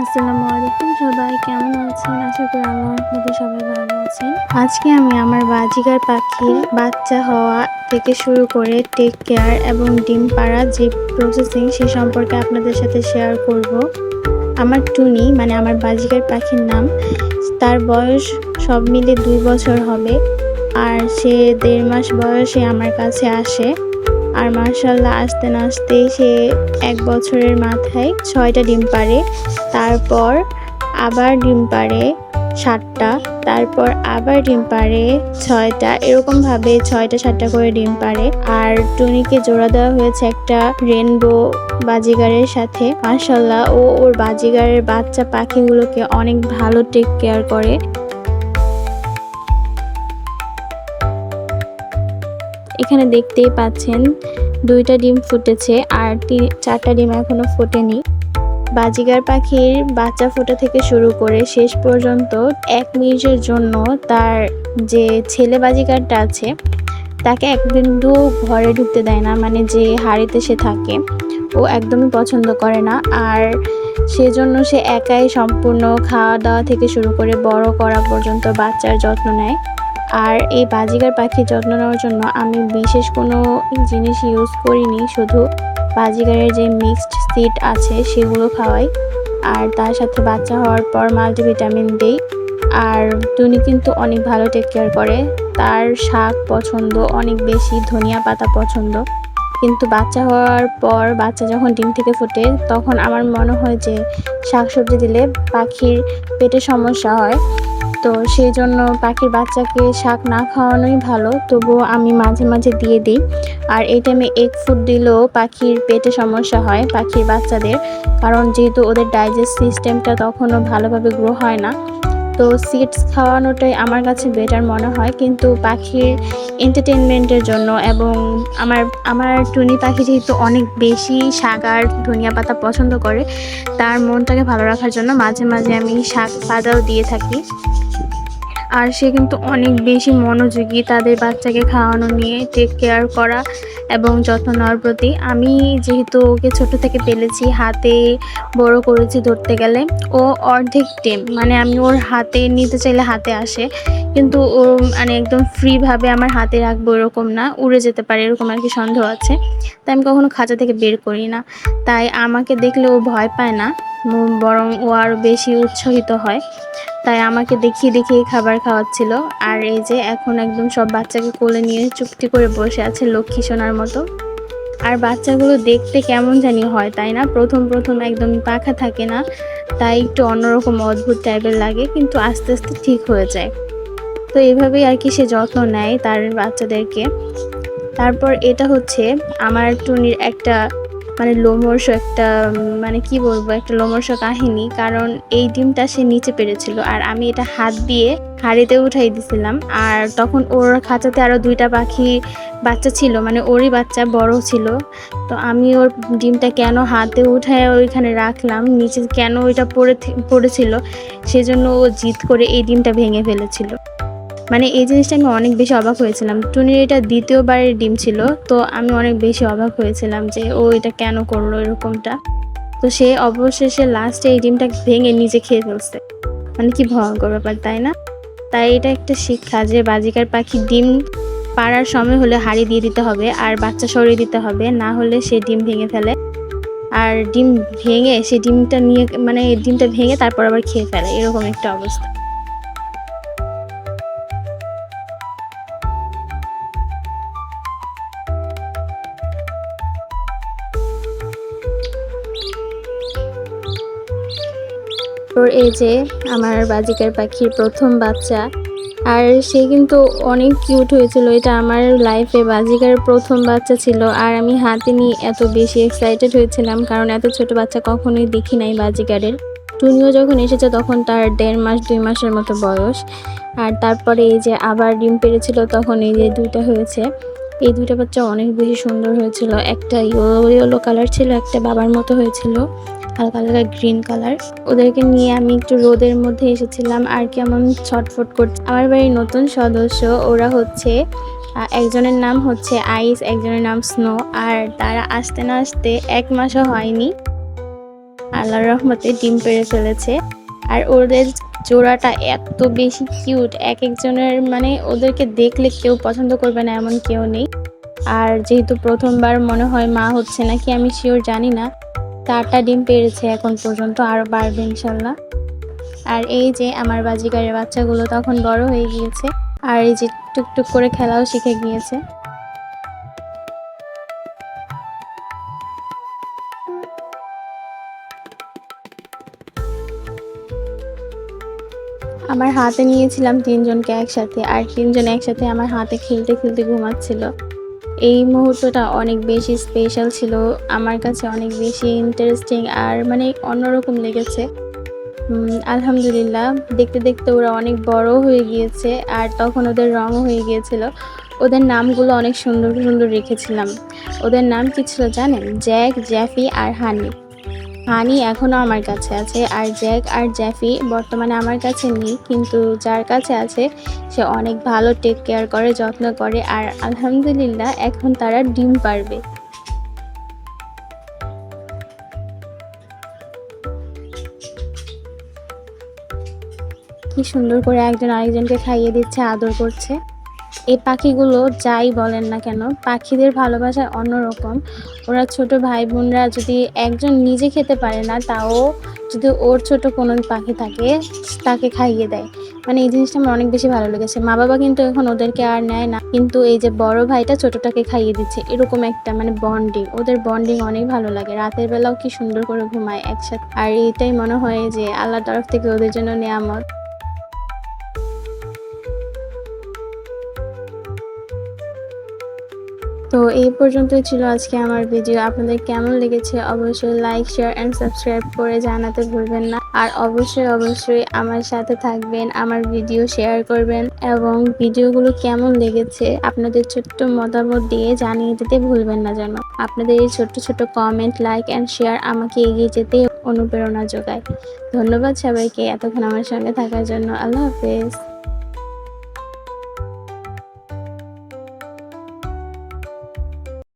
আসসালামু আলাইকুম। সবাই কেমন আছেন? আশা করি আল্লাহ রহমতে সবাই ভালো আছেন। আজকে আমি আমার বাজিকার পাখির বাচ্চা হওয়া থেকে শুরু করে টেক কেয়ার এবং ডিম পাড়া যে প্রসেসিং সে সম্পর্কে আপনাদের সাথে শেয়ার করব। আমার টুনি মানে আমার বাজিকার পাখির নাম, তার বয়স সব মিলে দুই বছর হবে। আর সে দেড় মাস বয়সে আমার কাছে আসে। আর মার্শাল্লাহ আসতে না আসতেই সে এক বছরের মাথায় ছয়টা ডিম পারে তারপর আবার ডিম পারে সাতটা, তারপর আবার ডিম পারে ছয়টা, এরকমভাবে ছয়টা সাতটা করে ডিম পারে আর টুনিকে জোড়া দেওয়া হয়েছে একটা রেনবো বাজিগারের সাথে। মার্শাল্লাহ ও ওর বাজিগারের বাচ্চা পাখিগুলোকে অনেক ভালো টেক কেয়ার করে। এখানে দেখতেই পাচ্ছেন দুইটা ডিম ফুটেছে আর তি- চারটা ডিম এখনও ফোটেনি। বাজিগার পাখির বাচ্চা ফোটা থেকে শুরু করে শেষ পর্যন্ত এক মিনিটের জন্য তার যে ছেলে বাজিগারটা আছে, তাকে এক বিন্দু ঘরে ঢুকতে দেয় না মানে যে হাড়িতে সে থাকে, ও একদমই পছন্দ করে না। আর সেজন্য সে একাই সম্পূর্ণ খাওয়া দাওয়া থেকে শুরু করে বড় করা পর্যন্ত বাচ্চার যত্ন নেয়। আর এই বাজিগার পাখির যত্ন নেওয়ার জন্য আমি বিশেষ কোনো জিনিস ইউজ করিনি, শুধু বাজিগারের যে মিক্সড সিড আছে সেগুলো খাওয়াই। আর তার সাথে বাচ্চা হওয়ার পর মাল্টিভিটামিন দিই। আর টুনি কিন্তু অনেক ভালো টেক কেয়ার করে। তার শাক পছন্দ, অনেক বেশি ধনিয়া পাতা পছন্দ। কিন্তু বাচ্চা হওয়ার পর বাচ্চা যখন ডিম থেকে ফুটে, তখন আমার মনে হয় যে শাকসবজি দিলে পাখির পেটে সমস্যা হয়। তো সেই জন্য পাখির বাচ্চাকে শাক না খাওয়ানোই ভালো। তবুও আমি মাঝে মাঝে দিয়ে দিই। আর এই টাইমে এগ ফুড দিলেও পাখির পেটে সমস্যা হয় পাখির বাচ্চাদের। কারণ যেহেতু ওদের ডাইজেস্ট সিস্টেমটা তখনও ভালোভাবে গ্রো হয় না। তো সিডস খাওয়ানোটাই আমার কাছে বেটার মনে হয়। কিন্তু পাখির এন্টারটেনমেন্টের জন্য এবং আমার আমার টুনি পাখি যেহেতু অনেক বেশি শাক আর ধনিয়া পাতা পছন্দ করে, তার মনটাকে ভালো রাখার জন্য মাঝে মাঝে আমি শাক পাতাও দিয়ে থাকি। আর সে কিন্তু অনেক বেশি মনোযোগী, তাদের বাচ্চাকে খাওয়ানো নিয়ে টেক কেয়ার করা। এবং যত্ন নেওয়ার প্রতি আমি যেহেতু ওকে ছোট থেকে পেলেছি, হাতে বড় করেছি ধরতে গেলে, ও অর্ধেক টেম মানে আমি ওর হাতে নিতে চাইলে হাতে আসে, কিন্তু ও মানে একদম ফ্রিভাবে আমার হাতে রাখব এরকম না, উড়ে যেতে পারে এরকম আর কি সন্দেহ আছে। তাই আমি কখনো খাঁচা থেকে বের করি না। তাই আমাকে দেখলে ও ভয় পায় না। বরং ও আরও বেশি উৎসাহিত হয়। তাই আমাকে দেখিয়ে দেখিয়ে খাবার খাওয়াচ্ছিল। আর এই যে এখন একদম সব বাচ্চাকে কোলে নিয়ে চুপটি করে বসে আছে লক্ষ্মী সোনার মতো। আর বাচ্চাগুলো দেখতে কেমন জানি হয়, তাই না? প্রথম প্রথম একদম পাখা থাকে না, তাই একটু অন্যরকম অদ্ভুত টাইপের লাগে, কিন্তু আস্তে আস্তে ঠিক হয়ে যায়। তো এইভাবেই আর কি সে যত্ন নেয় তার বাচ্চাদেরকে। তারপর এটা হচ্ছে আমার টুনির একটা মানে লোমর্ষ একটা মানে কি বলব, একটা লোমর্ষ কাহিনী। কারণ এই ডিমটা সে নিচে পেরেছিল আর আমি এটা হাত দিয়ে হাড়িতে উঠাই দিছিলাম। আর তখন ওর খাঁচাতে আরও দুইটা পাখি বাচ্চা ছিল মানে ওরই বাচ্চা বড় ছিল। তো আমি ওর ডিমটা কেন হাতে উঠায় ওইখানে রাখলাম, নিচে কেন ওইটা পড়ে পড়েছিল, সেজন্য ও জিদ করে এই ডিমটা ভেঙে ফেলেছিল। মানে এই জিনিসটা আমি অনেক বেশি অবাক হয়েছিলাম। টুনির এটা দ্বিতীয়বারের ডিম ছিল, তো আমি অনেক বেশি অবাক হয়েছিলাম যে ও এটা কেন করল এরকমটা। তো সে অবশেষে লাস্টে এই ডিমটা ভেঙে নিজে খেয়ে ফেলছে। মানে কি ভয়ঙ্কর ব্যাপার, তাই না? তাই এটা একটা শিক্ষা যে বাজিকার পাখি ডিম পাড়ার সময় হলে হাড়ি দিয়ে দিতে হবে আর বাচ্চা সরিয়ে দিতে হবে, না হলে সে ডিম ভেঙে ফেলে। আর ডিম ভেঙে সে ডিমটা নিয়ে মানে ডিমটা ভেঙে তারপর আবার খেয়ে ফেলে, এরকম একটা অবস্থা। তোর এই যে আমার বাজিকার পাখির প্রথম বাচ্চা। আর সে কিন্তু অনেক কিউট হয়েছিল। এটা আমার লাইফে বাজিকার প্রথম বাচ্চা ছিল। আর আমি হাতে নিয়ে এত বেশি এক্সাইটেড হয়েছিলাম, কারণ এত ছোট বাচ্চা কখনোই দেখি নাই বাজিকারের। টুনিও যখন এসেছে, তখন তার দেড় মাস, দুই মাসের মতো বয়স। আর তারপরে এই যে আবার ডিম পেরেছিল, তখন এই যে দুইটা হয়েছে। এই দুইটা বাচ্চা অনেক বেশি সুন্দর হয়েছিল। একটা ইয়েলো ইয়েলো কালার ছিল, একটা বাবার মতো হয়েছিল। হালকা হালকা গ্রিন কালার ওদেরকে নিয়ে আমি একটু রোদের মধ্যে এসেছিলাম, আর কেমন ছটফট করছে। আমার বাড়ির নতুন সদস্য, ওরা হচ্ছে একজনের নাম হচ্ছে আইস একজনের নাম স্নো আর তারা আসতে না আসতে এক মাসও হয়নি। আল্লাহর রহমতে ডিম পেড়ে ফেলেছে। আর ওদের জোড়াটা এত বেশি কিউট এক একজনের মানে ওদেরকে দেখলে কেউ পছন্দ করবে না, এমন কেউ নেই। আর যেহেতু প্রথমবার মনে হয় মা হচ্ছে নাকি, আমি শিওর জানি না। চারটা ডিম পেড়েছে এখন পর্যন্ত আরও বাড়বে ইনশাল্লাহ। আর এই যে আমার বাজিকারের বাচ্চাগুলো তখন বড় হয়ে গিয়েছে, আর এই যে টুকটুক করে খেলাও শিখে গিয়েছে। আমার হাতে নিয়েছিলাম তিনজনকে একসাথে, আর তিনজন একসাথে আমার হাতে খেলতে খেলতে ঘুমাচ্ছিল। এই মুহূর্তটা অনেক বেশি স্পেশাল ছিল। আমার কাছে অনেক বেশি ইন্টারেস্টিং আর মানে অন্যরকম লেগেছে। আলহামদুলিল্লাহ, দেখতে দেখতে ওরা অনেক বড় হয়ে গিয়েছে আর তখন ওদের রঙও হয়ে গিয়েছিল। ওদের নামগুলো অনেক সুন্দর সুন্দর রেখেছিলাম। ওদের নাম কি ছিল জানেন? জ্যাক, জ্যাফি আর হানি। হানি এখনও আমার কাছে আছে আর জ্যাক আর জ্যাফি বর্তমানে আমার কাছে নেই, কিন্তু যার কাছে আছে, সে অনেক ভালো টেক কেয়ার করে, যত্ন করে আর আলহামদুলিল্লাহ এখন তারা ডিম পারবে। কি সুন্দর করে একজন আরেকজনকে খাইয়ে দিচ্ছে, আদর করছে। এই পাখিগুলো যাই বলেন না কেন, পাখিদের ভালোবাসা অন্যরকম। ওরা ছোট ভাই বোনরা যদি একজন নিজে খেতে পারে না, তাও যদি ওর ছোট কোনো পাখি থাকে, তাকে খাইয়ে দেয়। মানে এই জিনিসটা আমার অনেক বেশি ভালো লেগেছে। মা বাবা কিন্তু এখন ওদেরকে আর নেয় না। কিন্তু এই যে বড় ভাইটা ছোটটাকে খাইয়ে দিচ্ছে, এরকম একটা মানে বন্ডিং ওদের বন্ডিং অনেক ভালো লাগে। রাতের বেলাও কি সুন্দর করে ঘুমায় একসাথে। আর এটাই মনে হয় যে আল্লাহর তরফ থেকে ওদের জন্য নেয়ামত। এই পর্যন্তই ছিল আজকে আমার ভিডিও আপনাদের কেমন লেগেছে অবশ্যই লাইক শেয়ার অ্যান্ড সাবস্ক্রাইব করে জানাতে ভুলবেন না। আর অবশ্যই অবশ্যই আমার সাথে থাকবেন, আমার ভিডিও শেয়ার করবেন। এবং ভিডিওগুলো কেমন লেগেছে আপনাদের ছোট্ট মতামত দিয়ে জানিয়ে দিতে ভুলবেন না যেন। আপনাদের এই ছোট্ট ছোট্ট কমেন্ট লাইক অ্যান্ড শেয়ার আমাকে এগিয়ে যেতে অনুপ্রেরণা যোগায়। ধন্যবাদ সবাইকে এতক্ষণ আমার সঙ্গে থাকার জন্য। আল্লাহ হাফেজ।